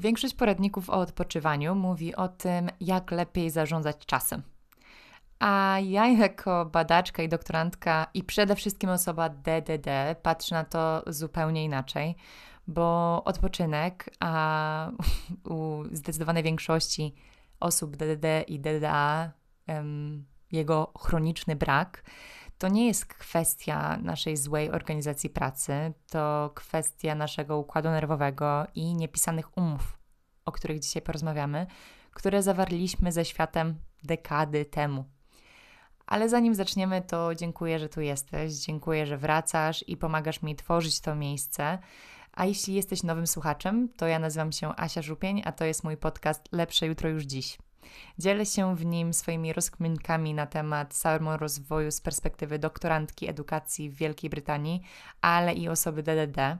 Większość poradników o odpoczywaniu mówi o tym, jak lepiej zarządzać czasem. A ja, jako badaczka i doktorantka, i przede wszystkim osoba DDD, patrzę na to zupełnie inaczej, bo odpoczynek, a u zdecydowanej większości osób DDD i DDA, jego chroniczny brak, to nie jest kwestia naszej złej organizacji pracy, to kwestia naszego układu nerwowego i niepisanych umów, o których dzisiaj porozmawiamy, które zawarliśmy ze światem dekady temu. Ale zanim zaczniemy, to dziękuję, że tu jesteś, dziękuję, że wracasz i pomagasz mi tworzyć to miejsce. A jeśli jesteś nowym słuchaczem, to ja nazywam się Asia Żupień, a to jest mój podcast Lepsze Jutro Już Dziś. Dzielę się w nim swoimi rozkminkami na temat samorozwoju z perspektywy doktorantki edukacji w Wielkiej Brytanii, ale i osoby DDD.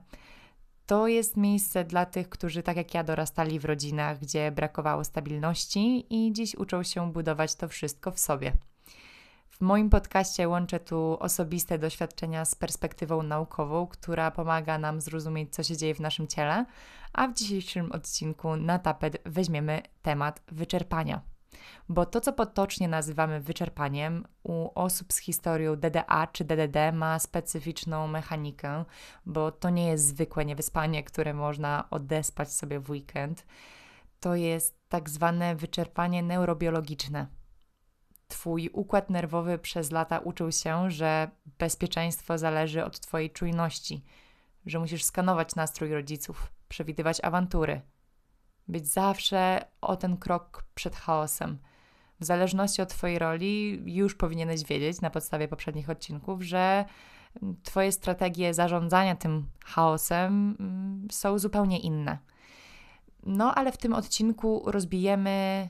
To jest miejsce dla tych, którzy tak jak ja dorastali w rodzinach, gdzie brakowało stabilności i dziś uczą się budować to wszystko w sobie. W moim podcaście łączę tu osobiste doświadczenia z perspektywą naukową, która pomaga nam zrozumieć, co się dzieje w naszym ciele, a w dzisiejszym odcinku na tapet weźmiemy temat wyczerpania. Bo to, co potocznie nazywamy wyczerpaniem, u osób z historią DDA czy DDD ma specyficzną mechanikę, bo to nie jest zwykłe niewyspanie, które można odespać sobie w weekend. To jest tak zwane wyczerpanie neurobiologiczne Twój układ nerwowy przez lata uczył się, że bezpieczeństwo zależy od Twojej czujności, że musisz skanować nastrój rodziców, przewidywać awantury, być zawsze o ten krok przed chaosem. W zależności od Twojej roli, już powinieneś wiedzieć na podstawie poprzednich odcinków, że Twoje strategie zarządzania tym chaosem mm, są zupełnie inne. No, ale w tym odcinku rozbijemy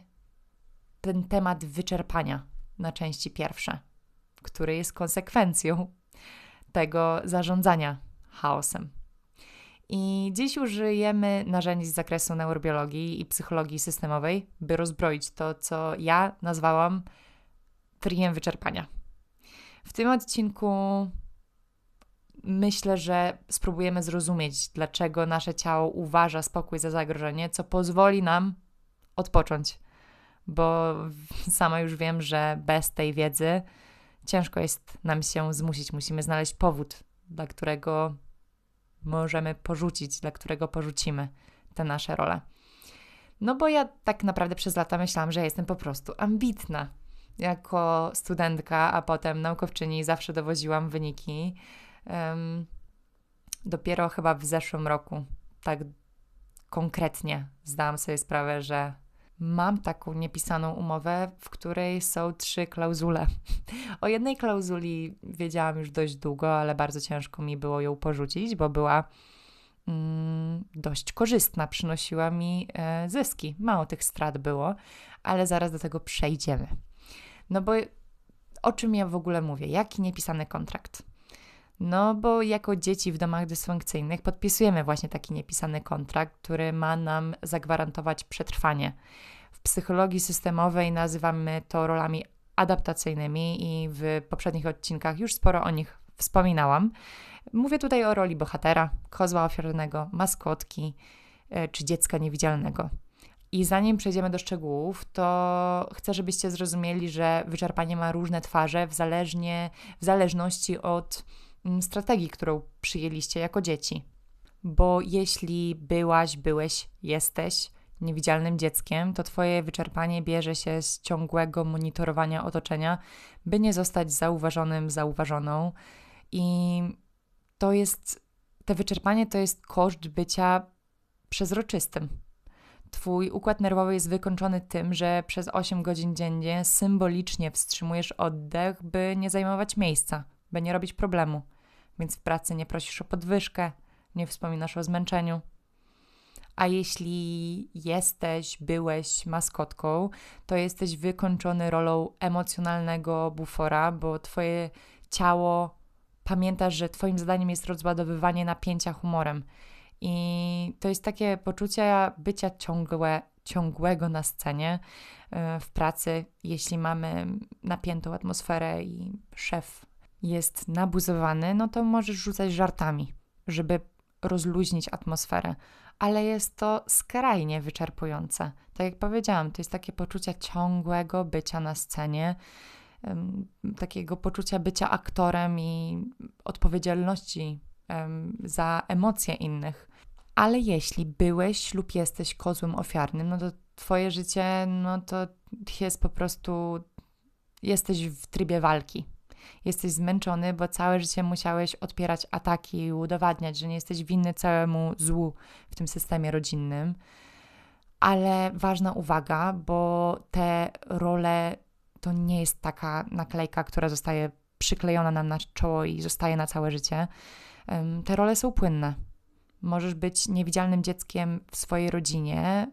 ten temat wyczerpania na części pierwsze, który jest konsekwencją tego zarządzania chaosem. I dziś użyjemy narzędzi z zakresu neurobiologii i psychologii systemowej, by rozbroić to, co ja nazwałam triem wyczerpania. W tym odcinku myślę, że spróbujemy zrozumieć, dlaczego nasze ciało uważa spokój za zagrożenie, co pozwoli nam odpocząć bo sama już wiem, że bez tej wiedzy ciężko jest nam się zmusić. Musimy znaleźć powód, dla którego możemy porzucić, dla którego porzucimy te nasze role. No bo ja tak naprawdę przez lata myślałam, że jestem po prostu ambitna. Jako studentka, a potem naukowczyni zawsze dowoziłam wyniki. Um, dopiero chyba w zeszłym roku tak konkretnie zdałam sobie sprawę, że mam taką niepisaną umowę, w której są trzy klauzule. O jednej klauzuli wiedziałam już dość długo, ale bardzo ciężko mi było ją porzucić, bo była mm, dość korzystna, przynosiła mi e, zyski. Mało tych strat było, ale zaraz do tego przejdziemy. No bo o czym ja w ogóle mówię? Jaki niepisany kontrakt? No, bo jako dzieci w domach dysfunkcyjnych podpisujemy właśnie taki niepisany kontrakt, który ma nam zagwarantować przetrwanie. W psychologii systemowej nazywamy to rolami adaptacyjnymi i w poprzednich odcinkach już sporo o nich wspominałam. Mówię tutaj o roli bohatera, kozła ofiarnego, maskotki e, czy dziecka niewidzialnego. I zanim przejdziemy do szczegółów, to chcę, żebyście zrozumieli, że wyczerpanie ma różne twarze w, zależnie, w zależności od strategii, którą przyjęliście jako dzieci. Bo jeśli byłaś, byłeś, jesteś niewidzialnym dzieckiem, to Twoje wyczerpanie bierze się z ciągłego monitorowania otoczenia, by nie zostać zauważonym, zauważoną. I to jest, te wyczerpanie to jest koszt bycia przezroczystym. Twój układ nerwowy jest wykończony tym, że przez 8 godzin dziennie symbolicznie wstrzymujesz oddech, by nie zajmować miejsca, by nie robić problemu. Więc w pracy nie prosisz o podwyżkę, nie wspominasz o zmęczeniu. A jeśli jesteś, byłeś maskotką, to jesteś wykończony rolą emocjonalnego bufora, bo twoje ciało pamiętasz, że twoim zadaniem jest rozładowywanie napięcia humorem. I to jest takie poczucie bycia ciągłe, ciągłego na scenie e, w pracy, jeśli mamy napiętą atmosferę i szef jest nabuzowany, no to możesz rzucać żartami, żeby rozluźnić atmosferę. ale jest to skrajnie wyczerpujące. Tak jak powiedziałam, to jest takie poczucie ciągłego bycia na scenie, takiego poczucia bycia aktorem i odpowiedzialności za emocje innych. Ale jeśli byłeś lub jesteś kozłem ofiarnym, no to twoje życie, no to jest po prostu, jesteś w trybie walki. Jesteś zmęczony, bo całe życie musiałeś odpierać ataki i udowadniać, że nie jesteś winny całemu złu w tym systemie rodzinnym. Ale ważna uwaga, bo te role to nie jest taka naklejka, która zostaje przyklejona nam na czoło i zostaje na całe życie. Te role są płynne. Możesz być niewidzialnym dzieckiem w swojej rodzinie,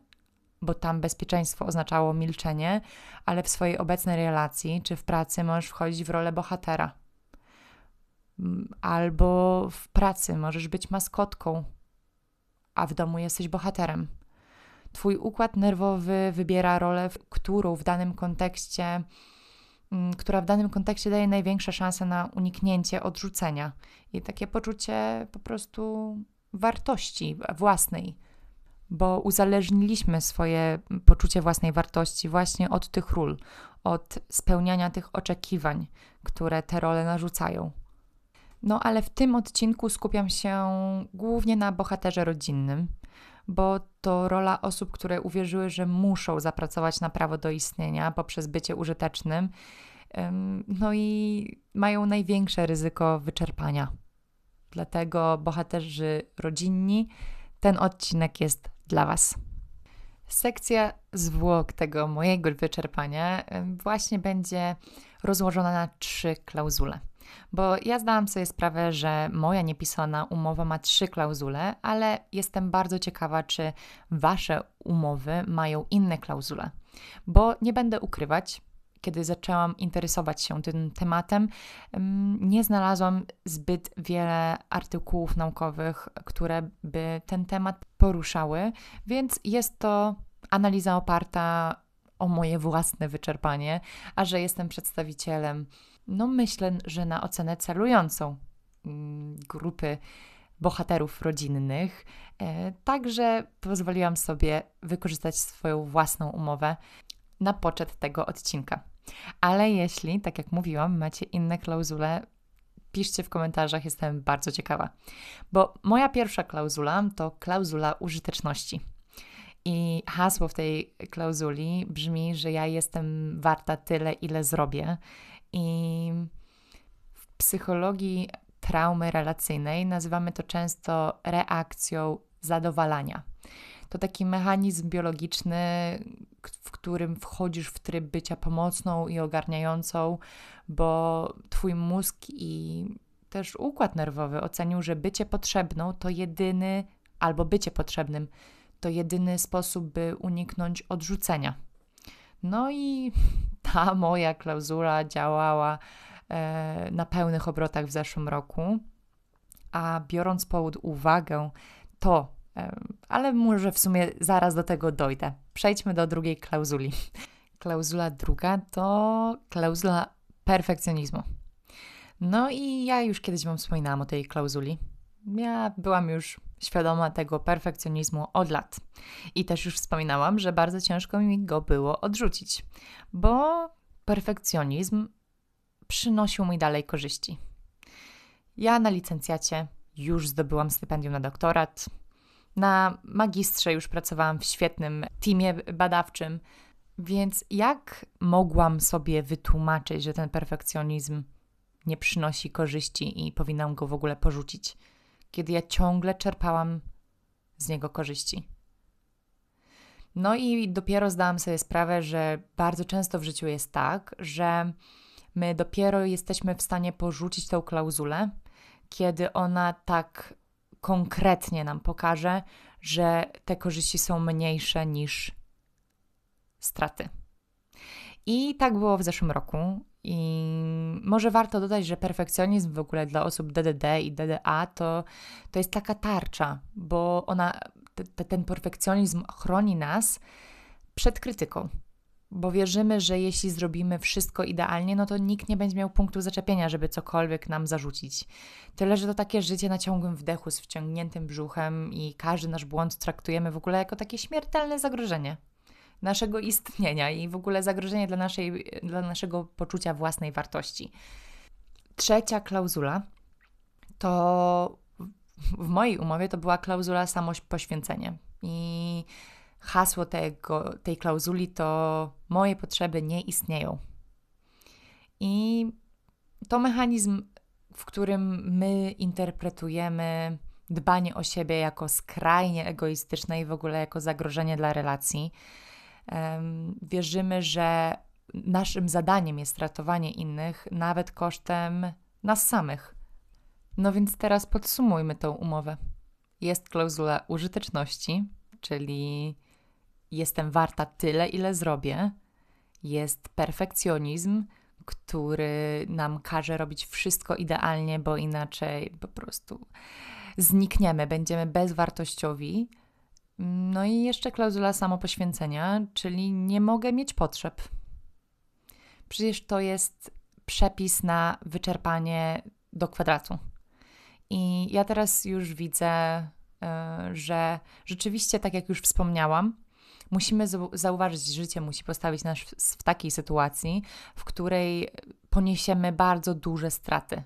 bo tam bezpieczeństwo oznaczało milczenie, ale w swojej obecnej relacji czy w pracy możesz wchodzić w rolę bohatera. Mm, albo w pracy możesz być maskotką, a w domu jesteś bohaterem. Twój układ nerwowy wybiera rolę, którą w danym kontekście, mm, która w danym kontekście daje największe szanse na uniknięcie odrzucenia i takie poczucie po prostu wartości własnej, bo uzależniliśmy swoje poczucie własnej wartości właśnie od tych ról, od spełniania tych oczekiwań, które te role narzucają. No ale w tym odcinku skupiam się głównie na bohaterze rodzinnym, bo to rola osób, które uwierzyły, że muszą zapracować na prawo do istnienia poprzez bycie użytecznym, no i mają największe ryzyko wyczerpania. Dlatego bohaterzy rodzinni, ten odcinek jest dla Was. Sekcja zwłok tego mojego wyczerpania właśnie będzie rozłożona na trzy klauzule. Bo ja zdałam sobie sprawę, że moja niepisana umowa ma trzy klauzule, ale jestem bardzo ciekawa, czy Wasze umowy mają inne klauzule. Bo nie będę ukrywać, kiedy zaczęłam interesować się tym tematem, nie znalazłam zbyt wiele artykułów naukowych, które by ten temat poruszały, więc jest to analiza oparta o moje własne wyczerpanie, a że jestem przedstawicielem, no myślę, że na ocenę celującą mm, grupy bohaterów rodzinnych. E, także pozwoliłam sobie wykorzystać swoją własną umowę na poczet tego odcinka. Ale jeśli, tak jak mówiłam, macie inne klauzule, piszcie w komentarzach, jestem bardzo ciekawa. Bo moja pierwsza klauzula to klauzula użyteczności. I hasło w tej klauzuli brzmi, że ja jestem warta tyle, ile zrobię. I w psychologii traumy relacyjnej nazywamy to często reakcją zadowalania. To taki mechanizm biologiczny, w którym wchodzisz w tryb bycia pomocną i ogarniającą, bo twój mózg i też układ nerwowy ocenił, że bycie potrzebną to jedyny, albo bycie potrzebnym to jedyny sposób, by uniknąć odrzucenia. No i ta moja klauzula działała e, na pełnych obrotach w zeszłym roku, a biorąc pod uwagę to, ale może w sumie zaraz do tego dojdę. Przejdźmy do drugiej klauzuli. Klauzula druga to klauzula perfekcjonizmu. No i ja już kiedyś Wam wspominałam o tej klauzuli. Ja byłam już świadoma tego perfekcjonizmu od lat. I też już wspominałam, że bardzo ciężko mi go było odrzucić, bo perfekcjonizm przynosił mi dalej korzyści. Ja na licencjacie już zdobyłam stypendium na doktorat, na magistrze już pracowałam w świetnym teamie badawczym, więc jak mogłam sobie wytłumaczyć, że ten perfekcjonizm nie przynosi korzyści i powinnam go w ogóle porzucić, kiedy ja ciągle czerpałam z niego korzyści? No i dopiero zdałam sobie sprawę, że bardzo często w życiu jest tak, że my dopiero jesteśmy w stanie porzucić tę klauzulę, kiedy ona tak konkretnie nam pokaże, że te korzyści są mniejsze niż straty. I tak było w zeszłym roku. I może warto dodać, że perfekcjonizm w ogóle dla osób DDD i DDA to, to jest taka tarcza, bo ona, te, ten perfekcjonizm chroni nas przed krytyką. Bo wierzymy, że jeśli zrobimy wszystko idealnie, no to nikt nie będzie miał punktu zaczepienia, żeby cokolwiek nam zarzucić. Tyle, że to takie życie na ciągłym wdechu z wciągniętym brzuchem i każdy nasz błąd traktujemy w ogóle jako takie śmiertelne zagrożenie naszego istnienia i w ogóle zagrożenie dla, naszej, dla naszego poczucia własnej wartości. Trzecia klauzula to w mojej umowie to była klauzula samopoświęcenie. I hasło tego, tej klauzuli to moje potrzeby nie istnieją. I to mechanizm, w którym my interpretujemy dbanie o siebie jako skrajnie egoistyczne i w ogóle jako zagrożenie dla relacji. Wierzymy, że naszym zadaniem jest ratowanie innych, nawet kosztem nas samych. No więc teraz podsumujmy tą umowę. Jest klauzula użyteczności, czyli jestem warta tyle, ile zrobię. Jest perfekcjonizm, który nam każe robić wszystko idealnie, bo inaczej po prostu znikniemy, będziemy bezwartościowi. No i jeszcze klauzula samopoświęcenia, czyli nie mogę mieć potrzeb. Przecież to jest przepis na wyczerpanie do kwadratu. I ja teraz już widzę, y, że rzeczywiście, tak jak już wspomniałam, musimy zauważyć, że życie musi postawić nas w takiej sytuacji, w której poniesiemy bardzo duże straty,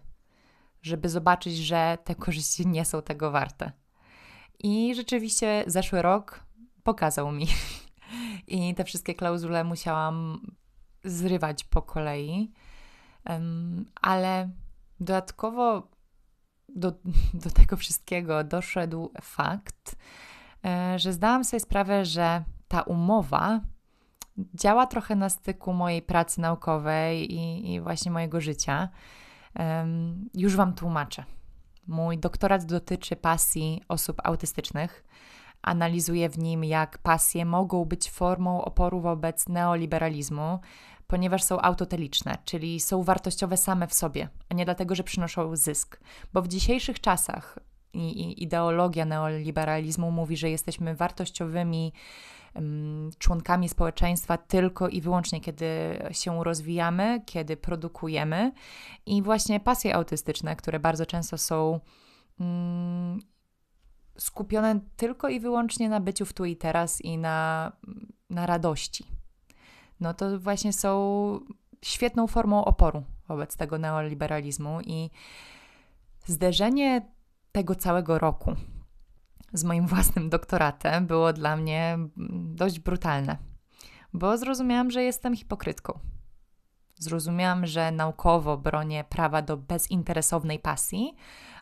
żeby zobaczyć, że te korzyści nie są tego warte. I rzeczywiście zeszły rok pokazał mi. I te wszystkie klauzule musiałam zrywać po kolei. Um, ale dodatkowo do, do tego wszystkiego doszedł fakt, e, że zdałam sobie sprawę, że ta umowa działa trochę na styku mojej pracy naukowej i, i właśnie mojego życia. Um, już Wam tłumaczę. Mój doktorat dotyczy pasji osób autystycznych. Analizuję w nim, jak pasje mogą być formą oporu wobec neoliberalizmu, ponieważ są autoteliczne, czyli są wartościowe same w sobie, a nie dlatego, że przynoszą zysk. Bo w dzisiejszych czasach i, ideologia neoliberalizmu mówi, że jesteśmy wartościowymi członkami społeczeństwa tylko i wyłącznie, kiedy się rozwijamy, kiedy produkujemy. I właśnie pasje autystyczne, które bardzo często są mm, skupione tylko i wyłącznie na byciu w tu i teraz i na, na radości. No to właśnie są świetną formą oporu wobec tego neoliberalizmu i zderzenie tego całego roku z moim własnym doktoratem było dla mnie dość brutalne, bo zrozumiałam, że jestem hipokrytką. Zrozumiałam, że naukowo bronię prawa do bezinteresownej pasji,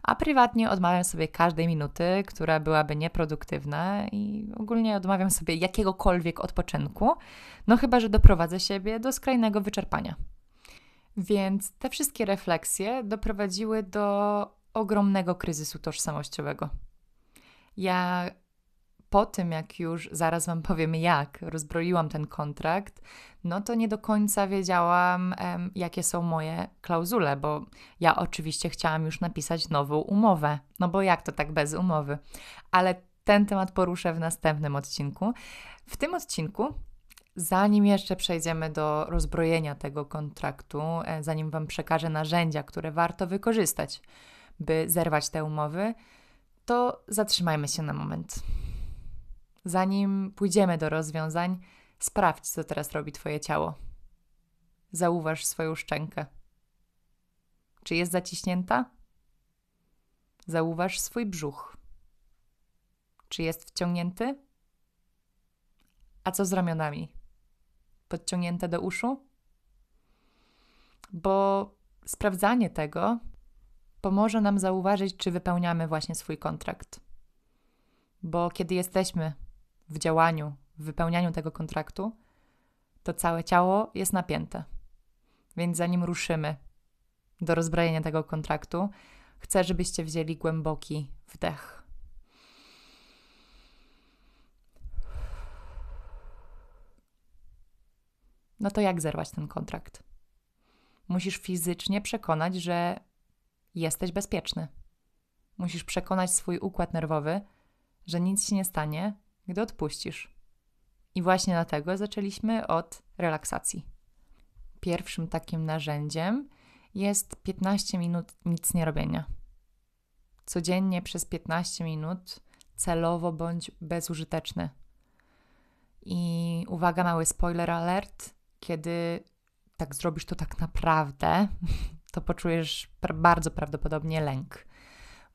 a prywatnie odmawiam sobie każdej minuty, która byłaby nieproduktywna i ogólnie odmawiam sobie jakiegokolwiek odpoczynku, no chyba, że doprowadzę siebie do skrajnego wyczerpania. Więc te wszystkie refleksje doprowadziły do ogromnego kryzysu tożsamościowego. Ja po tym, jak już zaraz Wam powiem, jak rozbroiłam ten kontrakt, no to nie do końca wiedziałam, um, jakie są moje klauzule, bo ja oczywiście chciałam już napisać nową umowę. No bo jak to tak bez umowy? Ale ten temat poruszę w następnym odcinku. W tym odcinku Zanim jeszcze przejdziemy do rozbrojenia tego kontraktu, e, zanim Wam przekażę narzędzia, które warto wykorzystać, by zerwać te umowy, to zatrzymajmy się na moment. Zanim pójdziemy do rozwiązań, sprawdź, co teraz robi Twoje ciało. Zauważ swoją szczękę. Czy jest zaciśnięta? Zauważ swój brzuch. Czy jest wciągnięty? A co z ramionami? Podciągnięte do uszu? Bo sprawdzanie tego pomoże nam zauważyć, czy wypełniamy właśnie swój kontrakt. Bo kiedy jesteśmy w działaniu, w wypełnianiu tego kontraktu, to całe ciało jest napięte. Więc zanim ruszymy do rozbrojenia tego kontraktu, chcę, żebyście wzięli głęboki wdech. No to jak zerwać ten kontrakt? Musisz fizycznie przekonać, że jesteś bezpieczny. Musisz przekonać swój układ nerwowy, że nic się nie stanie, gdy odpuścisz. I właśnie dlatego zaczęliśmy od relaksacji. Pierwszym takim narzędziem jest 15 minut nic nie robienia. Codziennie przez 15 minut celowo bądź bezużyteczny. I uwaga, mały spoiler alert, kiedy tak zrobisz to tak naprawdę, to poczujesz bardzo prawdopodobnie lęk,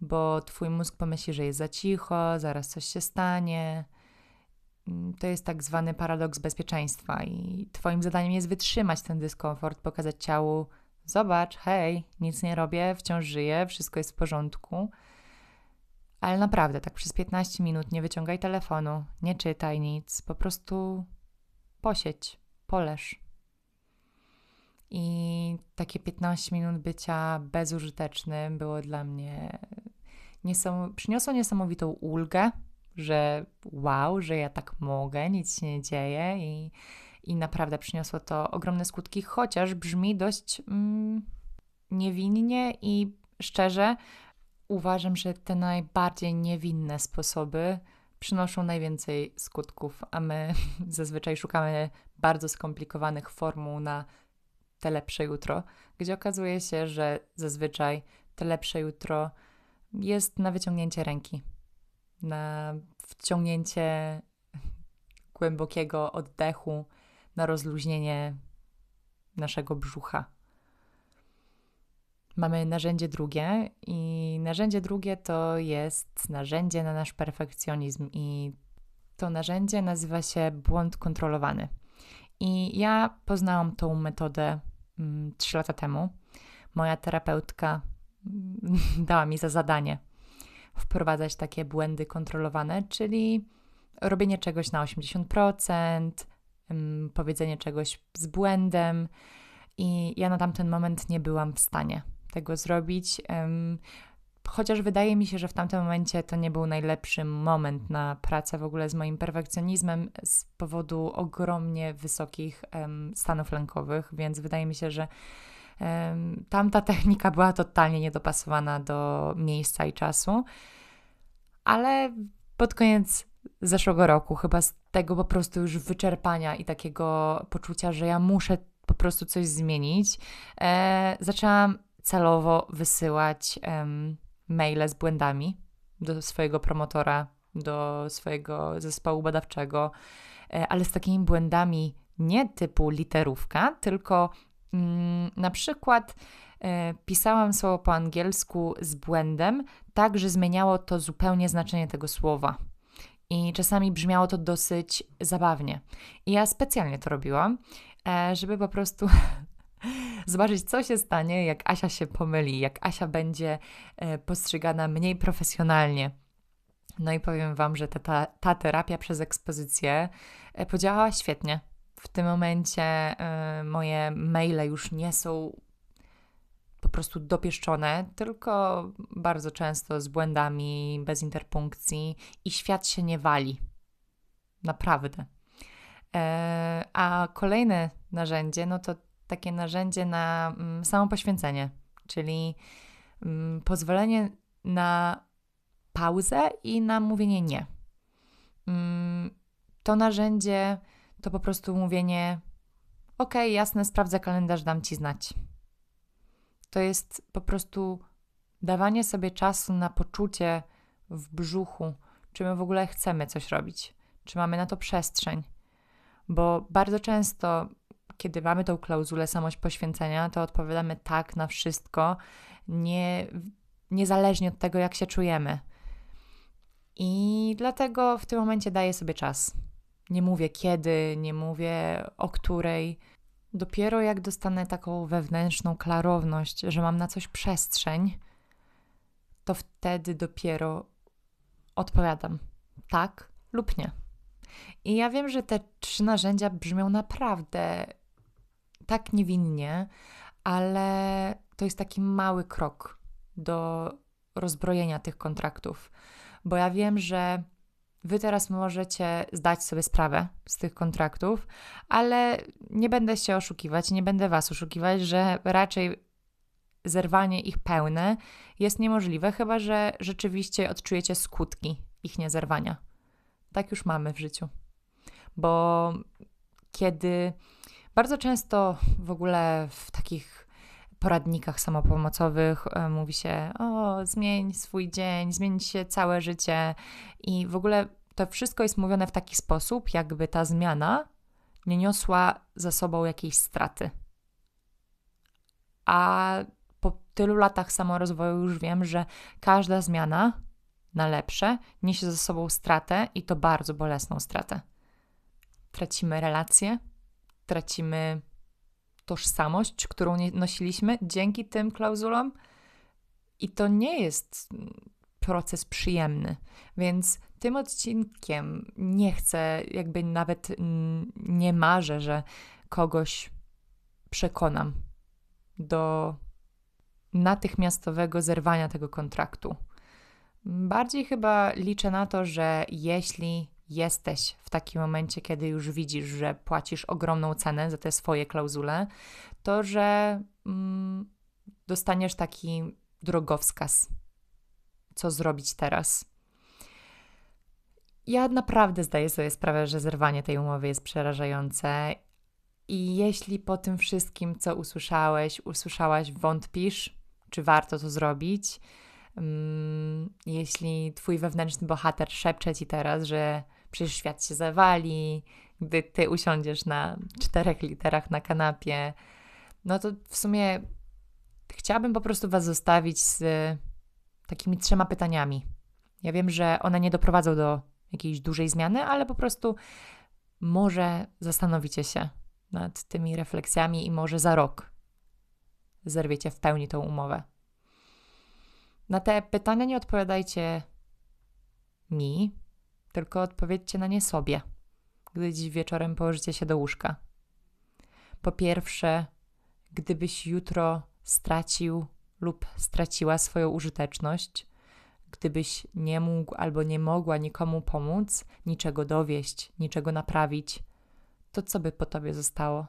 bo twój mózg pomyśli, że jest za cicho, zaraz coś się stanie. Mm, to jest tak zwany paradoks bezpieczeństwa, i Twoim zadaniem jest wytrzymać ten dyskomfort, pokazać ciału: Zobacz, hej, nic nie robię, wciąż żyję, wszystko jest w porządku. Ale naprawdę, tak przez 15 minut nie wyciągaj telefonu, nie czytaj nic, po prostu posiedź, poleż. I takie 15 minut bycia bezużytecznym było dla mnie. Niesom... Przyniosło niesamowitą ulgę, że wow, że ja tak mogę, nic się nie dzieje i, i naprawdę przyniosło to ogromne skutki, chociaż brzmi dość mm, niewinnie i szczerze, uważam, że te najbardziej niewinne sposoby przynoszą najwięcej skutków, a my zazwyczaj szukamy bardzo skomplikowanych formuł na te lepsze jutro, gdzie okazuje się, że zazwyczaj te lepsze jutro jest na wyciągnięcie ręki, na wciągnięcie głębokiego oddechu, na rozluźnienie naszego brzucha. Mamy narzędzie drugie, i narzędzie drugie to jest narzędzie na nasz perfekcjonizm, i to narzędzie nazywa się błąd kontrolowany. I ja poznałam tą metodę mm, trzy lata temu. Moja terapeutka mm, dała mi za zadanie wprowadzać takie błędy kontrolowane, czyli robienie czegoś na 80%, mm, powiedzenie czegoś z błędem. I ja na tamten moment nie byłam w stanie tego zrobić. Chociaż wydaje mi się, że w tamtym momencie to nie był najlepszy moment na pracę w ogóle z moim perfekcjonizmem z powodu ogromnie wysokich um, stanów lękowych, więc wydaje mi się, że um, tamta technika była totalnie niedopasowana do miejsca i czasu. Ale pod koniec zeszłego roku, chyba z tego po prostu już wyczerpania i takiego poczucia, że ja muszę po prostu coś zmienić, e, zaczęłam celowo wysyłać maile z błędami do swojego promotora, do swojego zespołu badawczego, e, ale z takimi błędami nie typu literówka, tylko mm, na przykład e, pisałam słowo po angielsku z błędem, tak, że zmieniało to zupełnie znaczenie tego słowa. I czasami brzmiało to dosyć zabawnie. I ja specjalnie to robiłam, e, żeby po prostu zobaczyć, co się stanie, jak Asia się pomyli, jak Asia będzie e, postrzegana mniej profesjonalnie. No i powiem Wam, że ta, ta terapia przez ekspozycję e, podziałała świetnie. W tym momencie e, moje maile już nie są po prostu dopieszczone, tylko bardzo często z błędami, bez interpunkcji i świat się nie wali. Naprawdę. A kolejne narzędzie, no to takie narzędzie na mm, samo poświęcenie, czyli mm, pozwolenie na pauzę i na mówienie nie. Mm, to narzędzie to po prostu mówienie: OK, jasne, sprawdzę kalendarz, dam ci znać. To jest po prostu dawanie sobie czasu na poczucie w brzuchu, czy my w ogóle chcemy coś robić, czy mamy na to przestrzeń. Bo bardzo często kiedy mamy tą klauzulę samość poświęcenia, to odpowiadamy tak na wszystko, nie, niezależnie od tego, jak się czujemy. I dlatego w tym momencie daję sobie czas. Nie mówię kiedy, nie mówię o której. Dopiero jak dostanę taką wewnętrzną klarowność, że mam na coś przestrzeń, to wtedy dopiero odpowiadam tak lub nie. I ja wiem, że te trzy narzędzia brzmią naprawdę tak niewinnie, ale to jest taki mały krok do rozbrojenia tych kontraktów, bo ja wiem, że Wy teraz możecie zdać sobie sprawę z tych kontraktów, ale nie będę się oszukiwać, nie będę Was oszukiwać, że raczej zerwanie ich pełne jest niemożliwe, chyba że rzeczywiście odczujecie skutki ich niezerwania. Tak już mamy w życiu. bo kiedy bardzo często w ogóle w takich poradnikach samopomocowych e, mówi się: O, zmień swój dzień, zmień się całe życie, i w ogóle to wszystko jest mówione w taki sposób, jakby ta zmiana nie niosła za sobą jakiejś straty. A po tylu latach samorozwoju już wiem, że każda zmiana na lepsze niesie ze sobą stratę i to bardzo bolesną stratę. Tracimy relacje, tracimy tożsamość, którą nosiliśmy dzięki tym klauzulom, i to nie jest proces przyjemny. Więc tym odcinkiem nie chcę, jakby nawet nie marzę, że kogoś przekonam do natychmiastowego zerwania tego kontraktu. Bardziej chyba liczę na to, że jeśli jesteś w takim momencie, kiedy już widzisz, że płacisz ogromną cenę za te swoje klauzule, to że mm, dostaniesz taki drogowskaz, co zrobić teraz. Ja naprawdę zdaję sobie sprawę, że zerwanie tej umowy jest przerażające. I jeśli po tym wszystkim, co usłyszałeś, usłyszałaś, wątpisz, czy warto to zrobić, um, jeśli twój wewnętrzny bohater szepcze ci teraz, że przecież świat się zawali, gdy ty usiądziesz na czterech literach na kanapie, no to w sumie chciałabym po prostu Was zostawić z takimi trzema pytaniami. Ja wiem, że one nie doprowadzą do jakiejś dużej zmiany, ale po prostu może zastanowicie się nad tymi refleksjami i może za rok zerwiecie w pełni tą umowę. Na te pytania nie odpowiadajcie mi, tylko odpowiedzcie na nie sobie, gdy dziś wieczorem położycie się do łóżka. Po pierwsze, gdybyś jutro stracił lub straciła swoją użyteczność, gdybyś nie mógł albo nie mogła nikomu pomóc, niczego dowieść, niczego naprawić, to co by po tobie zostało?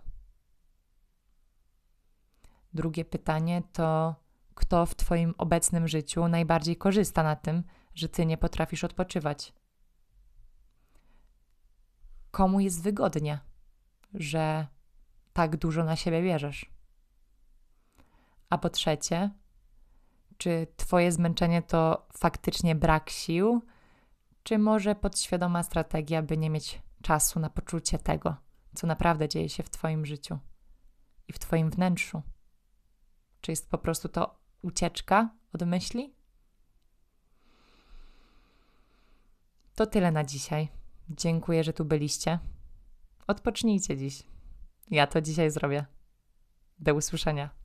Drugie pytanie to, kto w Twoim obecnym życiu najbardziej korzysta na tym, że Ty nie potrafisz odpoczywać? Komu jest wygodnie, że tak dużo na siebie bierzesz? A po trzecie, czy Twoje zmęczenie to faktycznie brak sił, czy może podświadoma strategia, by nie mieć czasu na poczucie tego, co naprawdę dzieje się w Twoim życiu i w Twoim wnętrzu? Czy jest po prostu to ucieczka od myśli? To tyle na dzisiaj. Dziękuję, że tu byliście. Odpocznijcie dziś. Ja to dzisiaj zrobię. Do usłyszenia.